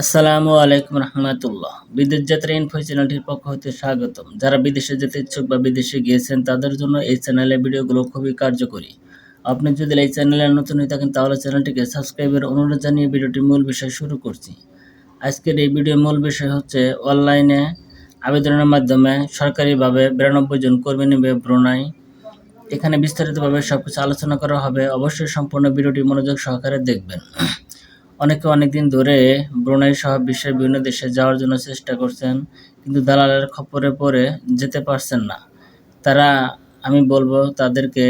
আসসালামু আলাইকুম রহমতুল্লাহ। বিদেশ যাত্রা ইনফো চ্যানেলটির পক্ষ হতে স্বাগতম। যারা বিদেশে যেতে ইচ্ছুক বা বিদেশে গিয়েছেন, তাদের জন্য এই চ্যানেলের ভিডিওগুলো খুবই কার্যকরী। আপনি যদি এই চ্যানেলে নতুন হয়ে থাকেন, তাহলে চ্যানেলটিকে সাবস্ক্রাইবের অনুরোধ জানিয়ে ভিডিওটির মূল বিষয় শুরু করছি। আজকের এই ভিডিওর মূল বিষয় হচ্ছে অনলাইনে আবেদনের মাধ্যমে সরকারিভাবে বিরানব্বই জন কর্মী নেবে ব্রুনাই। এখানে বিস্তারিতভাবে সব কিছু আলোচনা করা হবে। অবশ্যই সম্পূর্ণ ভিডিওটি মনোযোগ সহকারে দেখবেন। অনেকে অনেকদিন ধরে ব্রুনাই সহ বিশ্বের বিভিন্ন দেশে যাওয়ার জন্য চেষ্টা করছেন, কিন্তু দালালের খপ্পরে পড়ে যেতে পারছেন না। তারা, আমি বলব, তাদেরকে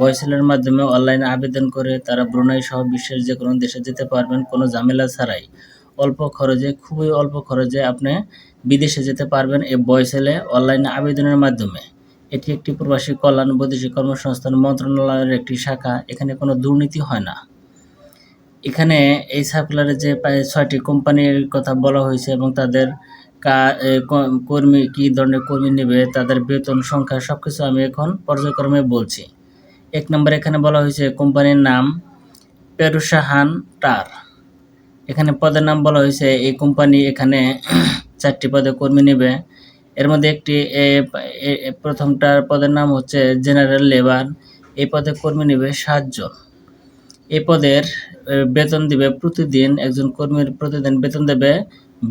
ভয়েসেলের মাধ্যমে অনলাইনে আবেদন করে তারা ব্রুনাই সহ বিশ্বের যে কোনো দেশে যেতে পারবেন, কোনো ঝামেলা ছাড়াই। অল্প খরচে, খুবই অল্প খরচে আপনি বিদেশে যেতে পারবেন এই বয়সেলে অনলাইনে আবেদনের মাধ্যমে। এটি একটি প্রবাসী কল্যাণ বৈদেশিক কর্মসংস্থান মন্ত্রণালয়ের একটি শাখা, এখানে কোনো দুর্নীতি হয় না। এখানে এই সার্কুলারে যে ছয়টি কোম্পানির কথা বলা হয়েছে এবং তাদের কর্মী, কি ধরনের কর্মী নেবে, তাদের বেতন সংখ্যা সব কিছু আমি এখন পর্যায়ক্রমে বলছি। এক নম্বরে এখানে বলা হয়েছে কোম্পানির নাম পেরুসাহান টার। এখানে পদের নাম বলা হয়েছে, এই কোম্পানি এখানে চারটি পদে কর্মী নেবে। এর মধ্যে একটি প্রথমটার পদের নাম হচ্ছে জেনারেল লেবার এই পদে কর্মী নেবে সাতজন। এই পদের বেতন দিবে প্রতিদিন একজন কর্মীর প্রতিদিন বেতন দেবে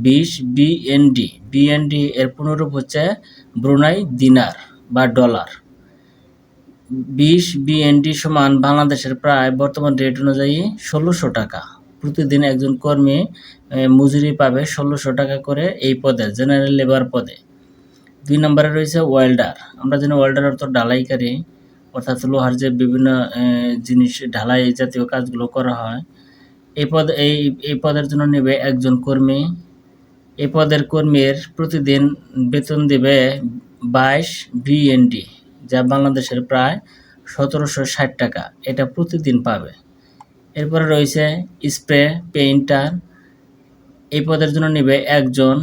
বিশ বিএনডি। বিএনডি এর পুনরূপ হচ্ছে ব্রুনাই দিনার বা ডলার। বিশ বিএনডি সমান বাংলাদেশের প্রায় বর্তমান রেট অনুযায়ী ষোলোশো টাকা। প্রতিদিন একজন কর্মী মজুরি পাবে ষোলোশো টাকা করে এই পদে জেনারেল লেবার পদে। দুই নম্বরে রয়েছে ওয়েল্ডার আমরা জানি ওয়েল্ডার অর্থ ডালাইকারী অর্থাৎ লোহার যে বিভিন্ন জিনিস, ঢালাই জাতীয় কাজগুলো করা হয়, এই পদ, এই এই পদের জন্য নেবে একজন কর্মী। এই পদের কর্মীর প্রতিদিন বেতন দেবে বাইশ বিএনডি যা বাংলাদেশের প্রায় সতেরোশো ষাট টাকা। এটা প্রতিদিন পাবে। এরপরে রয়েছে স্প্রে পেইন্টার। এই পদের জন্য নেবে একজন।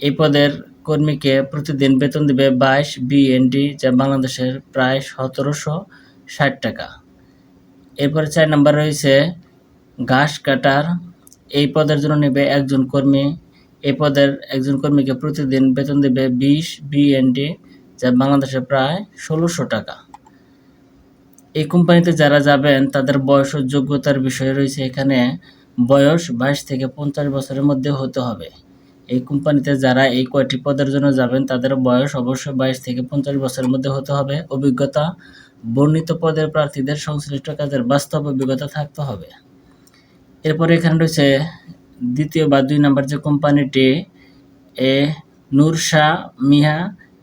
এই পদের কর্মীকে প্রতিদিন বেতন দেবে বাইশ বিএনডি যা বাংলাদেশের প্রায় সতেরোশো ষাট টাকা। এরপরে চার নাম্বার রয়েছে, ঘাস কাটার। এই পদের জন্য নেবে একজন কর্মী। এই পদের একজন কর্মীকে প্রতিদিন বেতন দেবে বিশ বিএনডি যা বাংলাদেশে প্রায় ষোলোশো টাকা। এই কোম্পানিতে যারা যাবেন, তাদের বয়স ও যোগ্যতার বিষয় রয়েছে এখানে। বয়স বাইশ থেকে পঞ্চাশ বছরের মধ্যে হতে হবে। এই কোম্পানিতে যারা এই কয়টি পদের জন্য যাবেন, তাদের বয়স অবশ্যই বাইশ থেকে পঞ্চাশ বছরের মধ্যে হতে হবে। অভিজ্ঞতা, বর্ণিত পদের প্রার্থীদের সংশ্লিষ্ট কাজের বাস্তব অভিজ্ঞতা থাকতে হবে। এরপরে এখানে রয়েছে দ্বিতীয় বা দুই নম্বর যে কোম্পানিটি, এ নূরশা মিহা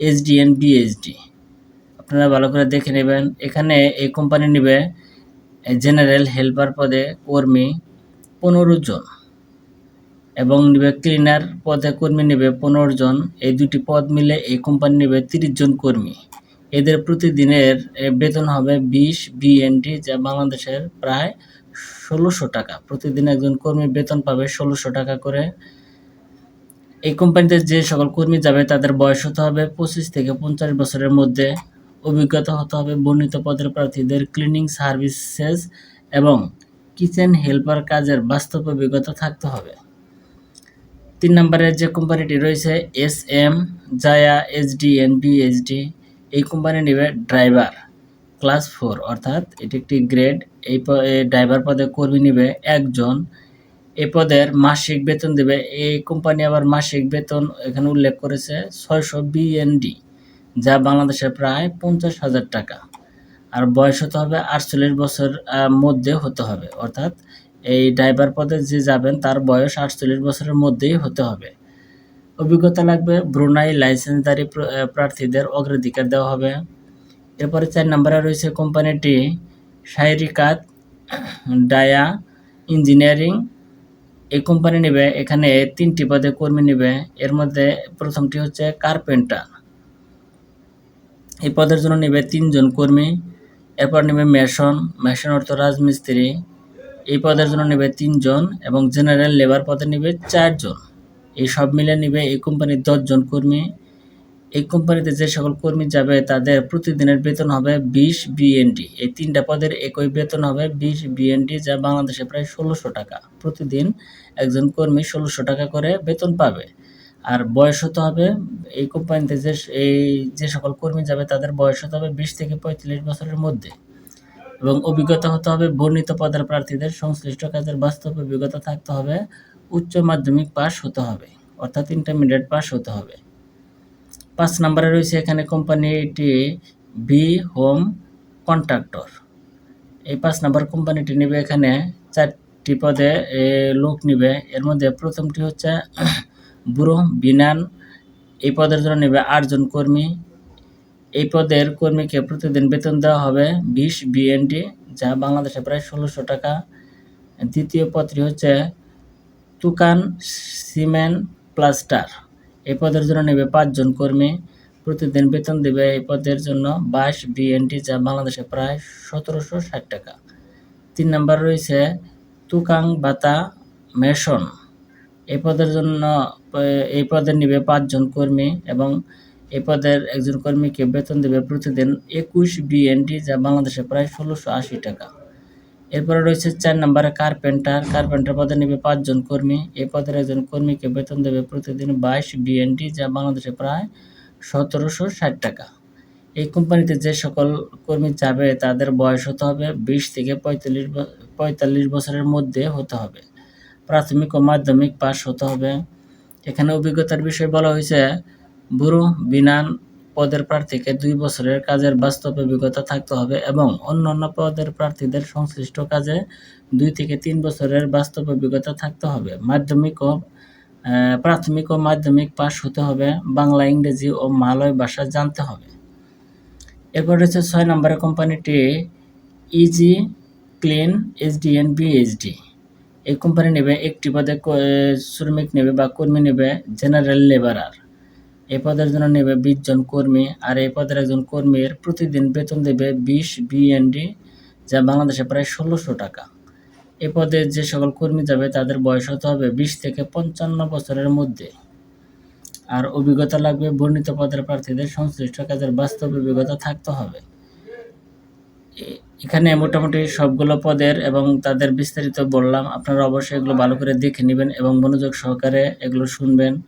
এইচডিএন বিএইচডি আপনারা ভালো করে দেখে নেবেন, এখানে এই কোম্পানি নেবে জেনারেল হেল্পার পদে কর্মী পনেরো জন। এবং নিবে ক্লিনার পদে কর্মী নেবে পনেরো জন। এই দুটি পদ মিলে এই কোম্পানি নেবে তিরিশ জন কর্মী। এদের প্রতিদিনের বেতন হবে বিশ বিএনডি যা বাংলাদেশের প্রায় ষোলোশো টাকা। প্রতিদিন একজন কর্মী বেতন পাবে ষোলোশো টাকা করে। এই কোম্পানিতে যে সকল কর্মী যাবে, তাদের বয়স হতে হবে পঁচিশ থেকে পঞ্চাশ বছরের মধ্যে। অভিজ্ঞতা হতে হবে বর্ণিত পদের প্রার্থীদের ক্লিনিং সার্ভিসেস এবং কিচেন হেল্পার কাজের বাস্তব অভিজ্ঞতা থাকতে হবে। তিন নম্বরে যে কোম্পানিটি রয়েছে S M Jaya HD N BHD এই কোম্পানি নেবে ড্রাইভার ক্লাস ফোর অর্থাৎ এটি একটি গ্রেড এই ড্রাইভার পদে কর্মী নেবে একজন। এই পদের মাসিক বেতন দেবে, এই কোম্পানি আবার মাসিক বেতন এখানে উল্লেখ করেছে ছয়শো বিএনডি যা বাংলাদেশের প্রায় পঞ্চাশ হাজার টাকা। আর বয়স হতে হবে আটচল্লিশ বছর মধ্যে হতে হবে, অর্থাৎ এই ড্রাইভার পদে যে যাবেন, তার বয়স আটচল্লিশ বছরের মধ্যেই হতে হবে। অভিজ্ঞতা লাগবে, ব্রুনাই লাইসেন্সধারী প্রার্থীদের অগ্রাধিকার দেওয়া হবে। এরপরে চার নম্বরে রয়েছে কোম্পানিটি শায়রিকাত ডায়া ইঞ্জিনিয়ারিং। এই কোম্পানি নেবে, এখানে তিনটি পদে কর্মী নেবে। এর মধ্যে প্রথমটি হচ্ছে কার্পেন্টার। এই পদের জন্য নেবে তিনজন কর্মী। এরপর নেবে মেশন মেশন অর্থ রাজমিস্ত্রি। এই পদের জন্য নেবে তিনজন এবং জেনারেল লেবার পদে নেবে চারজন। এই সব মিলে নেবে এই কোম্পানির দশজন কর্মী। এই কোম্পানিতে যে সকল কর্মী যাবে, তাদের প্রতিদিনের বেতন হবে বিশ বিএনডি এই তিনটা পদের একই বেতন হবে বিশ বিএনডি যা বাংলাদেশে প্রায় ষোলোশো টাকা। প্রতিদিন একজন কর্মী ষোলোশো টাকা করে বেতন পাবে। আর বয়স হতে হবে, এই কোম্পানিতে যে এই যে সকল কর্মী যাবে, তাদের বয়স হতে হবে বিশ থেকে পঁয়ত্রিশ বছরের মধ্যে। এবং অভিজ্ঞতা হতে হবে, বর্ণিত পদের প্রার্থীদের সংশ্লিষ্ট কাজের বাস্তব অভিজ্ঞতা থাকতে হবে, উচ্চ মাধ্যমিক পাস হতে হবে, অর্থাৎ ইন্টারমিডিয়েট পাস হতে হবে। পাঁচ নম্বরে রয়েছে এখানে কোম্পানিটি বি হোম কন্ট্রাক্টর এই পাঁচ নম্বর কোম্পানিটি নেবে এখানে চারটি পদে লোক নিবে। এর মধ্যে প্রথমটি হচ্ছে, বুড়ো, বিনান, এই পদের জন্য নেবে আটজন কর্মী। এই পদের কর্মীকে প্রতিদিন বেতন দেওয়া হবে বিশ বিএনডি যা বাংলাদেশে প্রায় ষোলোশো টাকা। দ্বিতীয় পদটি হচ্ছে তুকান সিমেন্ট প্লাস্টার। এই পদের জন্য নেবে পাঁচজন কর্মী। প্রতিদিন বেতন দেবে এই পদের জন্য বাইশ বিএনডি যা বাংলাদেশে প্রায় সতেরোশো ষাট টাকা। তিন নম্বর রয়েছে তুকাং বাতা মেশন। এই পদের জন্য, এই পদের নিবে পাঁচজন কর্মী এবং এই পদের একজন কর্মীকে বেতন দেবে প্রতিদিন একুশ বিএনডি, যা বাংলাদেশে প্রায় ষোলোশো আশি টাকা। এরপরে রয়েছে চার নম্বরে কার্পেন্টার। কার্পেন্টার পদে নেবে পাঁচজন কর্মী। এই পদের একজন কর্মীকে বেতন দেবে প্রতিদিন বাইশ বিএনডি, যা বাংলাদেশে প্রায় সতেরোশো ষাট টাকা। এই কোম্পানিতে যে সকল কর্মী যাবে, তাদের বয়স হতে হবে বিশ থেকে পঁয়তাল্লিশ পঁয়তাল্লিশ বছরের মধ্যে হতে হবে। প্রাথমিক ও মাধ্যমিক পাস হতে হবে। এখানে অভিজ্ঞতার বিষয়ে বলা হয়েছে বুড়ো বিনান পদের প্রার্থীকে দুই বছরের কাজের বাস্তব অভিজ্ঞতা থাকতে হবে এবং অন্যান্য পদের প্রার্থীদের সংশ্লিষ্ট কাজে দুই থেকে তিন বছরের বাস্তব অভিজ্ঞতা থাকতে হবে। মাধ্যমিক ও প্রাথমিক ও মাধ্যমিক পাশ হতে হবে। বাংলা, ইংরেজি ও মালয় ভাষা জানতে হবে। এরপর রয়েছে ছয় নম্বরের কোম্পানিটি ইজি ক্লিন এইচডিএন বিএইচডি এই কোম্পানি নেবে একটি পদে শ্রমিক নেবে বা কর্মী নেবে জেনারেল লেবারার এই পদের জন্য নেবে বিশ জন কর্মী, আর এই পদের একজন কর্মীর প্রতিদিন বেতন দেবে বিশ বিএনডি যা বাংলাদেশে প্রায় ষোলোশো টাকা। এ পদে যে সকল কর্মী যাবে, তাদের বয়স হতে হবে বিশ থেকে পঞ্চান্ন বছরের মধ্যে। আর অভিজ্ঞতা লাগবে, বর্ণিত পদের প্রার্থীদের সংশ্লিষ্ট কাজের বাস্তব অভিজ্ঞতা থাকতে হবে। এ- এখানে মোটামুটি সবগুলো পদের এবং তাদের বিস্তারিত বললাম। আপনারা অবশ্যই এগুলো ভালো করে দেখে নেবেন এবং মনোযোগ সহকারে এগুলো শুনবেন।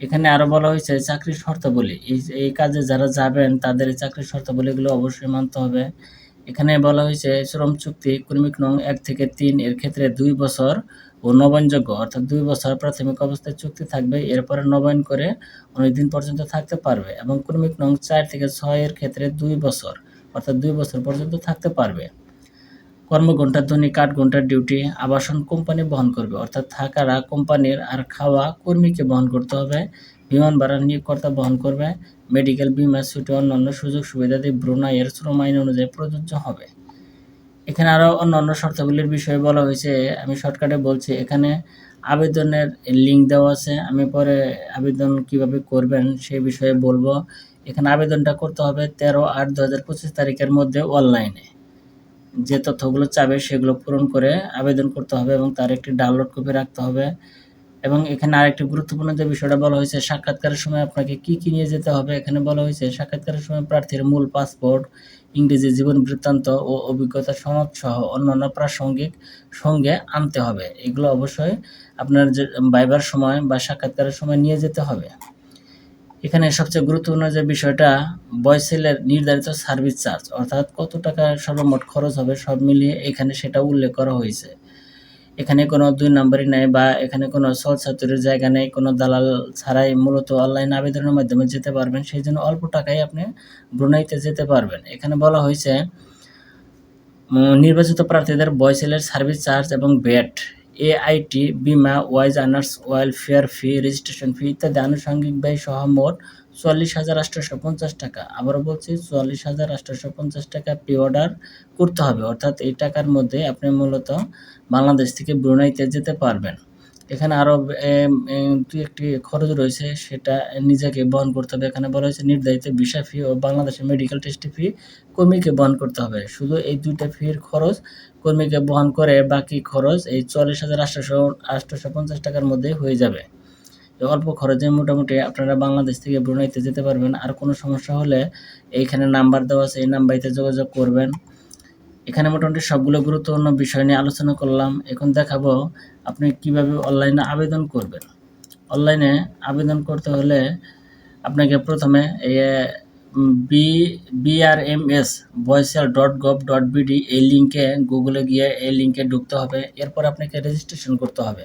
এখানে আরও বলা হয়েছে চাকরির শর্তাবলী। এই কাজে যারা যাবেন, তাদের চাকরির শর্তাবলীগুলো অবশ্যই মানতে হবে। এখানে বলা হয়েছে, শ্রম চুক্তি, কর্মিক নং এক থেকে তিন এর ক্ষেত্রে দুই বছর ও নবায়নযোগ্য, অর্থাৎ দুই বছর প্রাথমিক অবস্থায় চুক্তি থাকবে, এরপরে নবায়ন করে অনেক দিন পর্যন্ত থাকতে পারবে এবং কর্মিক নং চার থেকে ছয় এর ক্ষেত্রে দুই বছর, অর্থাৎ দুই বছর পর্যন্ত থাকতে পারবে। কর্মঘণ্টা দৈনিক আট ঘণ্টার ডিউটি, আবাসন কোম্পানি বহন করবে। অর্থাৎ থাকারা কোম্পানির আর খাওয়া কর্মীকে বহন করতে হবে, বিমান ভাড়া নিয়োগকর্তা বহন করবে, মেডিকেল, বিমা, ছুটি, অন্যান্য সুযোগ সুবিধাদি ব্রুনাইয়ের শ্রম আইন অনুযায়ী প্রযোজ্য হবে। এখানে আরও অন্যান্য শর্তাবলীর বিষয়ে বলা হয়েছে, আমি শর্টকাটে বলছি, এখানে আবেদনের লিঙ্ক দেওয়া আছে, আমি পরে আবেদন কীভাবে করবেন সেই বিষয়ে বলব। এখানে আবেদনটা করতে হবে তেরো আট দু হাজার পঁচিশ তারিখের মধ্যে অনলাইনে। যে তথ্যগুলো চাবে সেগুলো পূরণ করে আবেদন করতে হবে এবং তার একটি ডাউনলোড কপি রাখতে হবে। এবং এখানে আরেকটি গুরুত্বপূর্ণ যে বিষয়টা বলা হয়েছে, সাক্ষাৎকারের সময় আপনাকে কি কি নিয়ে যেতে হবে? এখানে বলা হয়েছে, সাক্ষাৎকারের সময় প্রার্থীর মূল পাসপোর্ট, ইংরেজি জীবন বৃত্তান্ত ও অভিজ্ঞতা সনদ সহ অন্যান্য প্রাসঙ্গিক সঙ্গে আনতে হবে। এগুলো অবশ্যই আপনার যে, বাইবার সময় বা সাক্ষাৎকারের সময় নিয়ে যেতে হবে। এখানে সবচেয়ে গুরুত্বপূর্ণ যে বিষয়টা বয়সেলের নির্ধারিত সার্ভিস চার্জ অর্থাৎ কত টাকা সর্বমোট খরচ হবে সব মিলিয়ে এখানে সেটা উল্লেখ করা হয়েছে। এখানে কোনো দুই নম্বরই নেই বা এখানে কোনো সল ছাত্রের জায়গা নেই, কোনো দালাল ছাড়াই মূলত অনলাইন আবেদনের মাধ্যমে যেতে পারবেন সেই জন্য অল্প টাকায় আপনি ব্রুনাইতে যেতে পারবেন। এখানে বলা হয়েছে নির্বাচিত প্রার্থীদের বয়সেলের সার্ভিস চার্জ এবং ব্যাট এআইটি বিমা, wage earners, welfare fee, registration fee ইত্যাদি আনুষঙ্গিক ব্যয় সহ মোট চুয়াল্লিশ হাজার আটশোশো পঞ্চাশ টাকা। আবারও বলছি চুয়াল্লিশ হাজার আটশোশো পঞ্চাশ টাকা প্রি অর্ডার করতে হবে। অর্থাৎ এই টাকার মধ্যে আপনি মূলত বাংলাদেশ থেকে ব্রুনাইতে যেতে পারবেন। এখানে আরও দুই একটি খরচ রয়েছে, সেটা নিজেকে বহন করতে হবে। এখানে বলা হয়েছে নির্ধারিত ভিসা ফি ও বাংলাদেশের মেডিকেল টেস্ট ফি কর্মীকে বহন করতে হবে। শুধু এই দুইটা ফির খরচ কর্মীকে বহন করে বাকি খরচ এই চল্লিশ হাজার আটশোশো আটশোশো পঞ্চাশ টাকার মধ্যে হয়ে যাবে। অল্প খরচে মোটামুটি আপনারা বাংলাদেশ থেকে ব্রুনাইতে যেতে পারবেন। আর কোনো সমস্যা হলে এইখানে নাম্বার দেওয়া আছে, এই নাম্বারতে যোগাযোগ করবেন। এখানে মোটামুটি সবগুলো গুরুত্বপূর্ণ বিষয় নিয়ে আলোচনা করলাম। এখন দেখাবো আপনি কীভাবে অনলাইনে আবেদন করবেন। অনলাইনে আবেদন করতে হলে আপনাকে প্রথমে B BRMS BOESL dot gov dot BD এই লিঙ্কে গুগলে গিয়ে এই লিঙ্কে ঢুকতে হবে। এরপর আপনাকে রেজিস্ট্রেশন করতে হবে।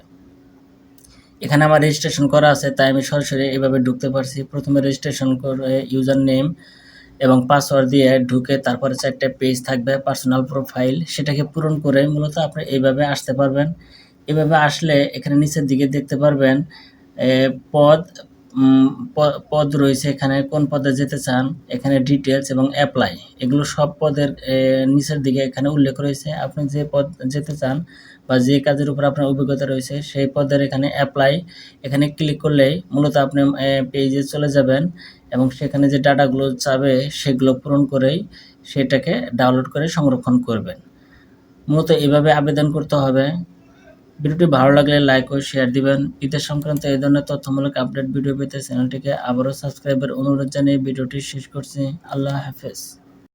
এখানে আমার রেজিস্ট্রেশন করা আছে, তাই আমি সরাসরি এভাবে ঢুকতে পারছি। প্রথমে রেজিস্ট্রেশন করে ইউজার নেম এবং পাসওয়ার্ড দিয়ে ঢুকে তারপরে চারটে পেজ থাকবে পার্সোনাল প্রোফাইল সেটাকে পূরণ করে মূলত আপনি এইভাবে আসতে পারবেন। এভাবে আসলে এখানে নিচের দিকে দেখতে পারবেন পদ পদ রয়েছে এখানে, কোন পদে যেতে চান, এখানে ডিটেলস এবং অ্যাপ্লাই এগুলো সব পদের নিচের দিকে এখানে উল্লেখ রয়েছে। আপনি যে পদ যেতে চান বা যে কাজের উপর আপনার অভিজ্ঞতা রয়েছে, সেই পদের এখানে অ্যাপ্লাই এখানে ক্লিক করলেই মূলত আপনি পেজে চলে যাবেন এবং সেখানে যে ডাটাগুলো চাবে সেগুলো পূরণ করেই সেটাকে ডাউনলোড করে সংরক্ষণ করবেন। মূলত এভাবে আবেদন করতে হবে। ভিডিওটি ভালো লাগলে লাইক ও শেয়ার দিবেন। ঈদের সংক্রান্ত এই ধরনের তথ্যমূলক আপডেট ভিডিও পেতে চ্যানেলটিকে আবারও সাবস্ক্রাইবের অনুরোধ জানিয়ে ভিডিওটি শেষ করছি। আল্লাহ হাফেজ।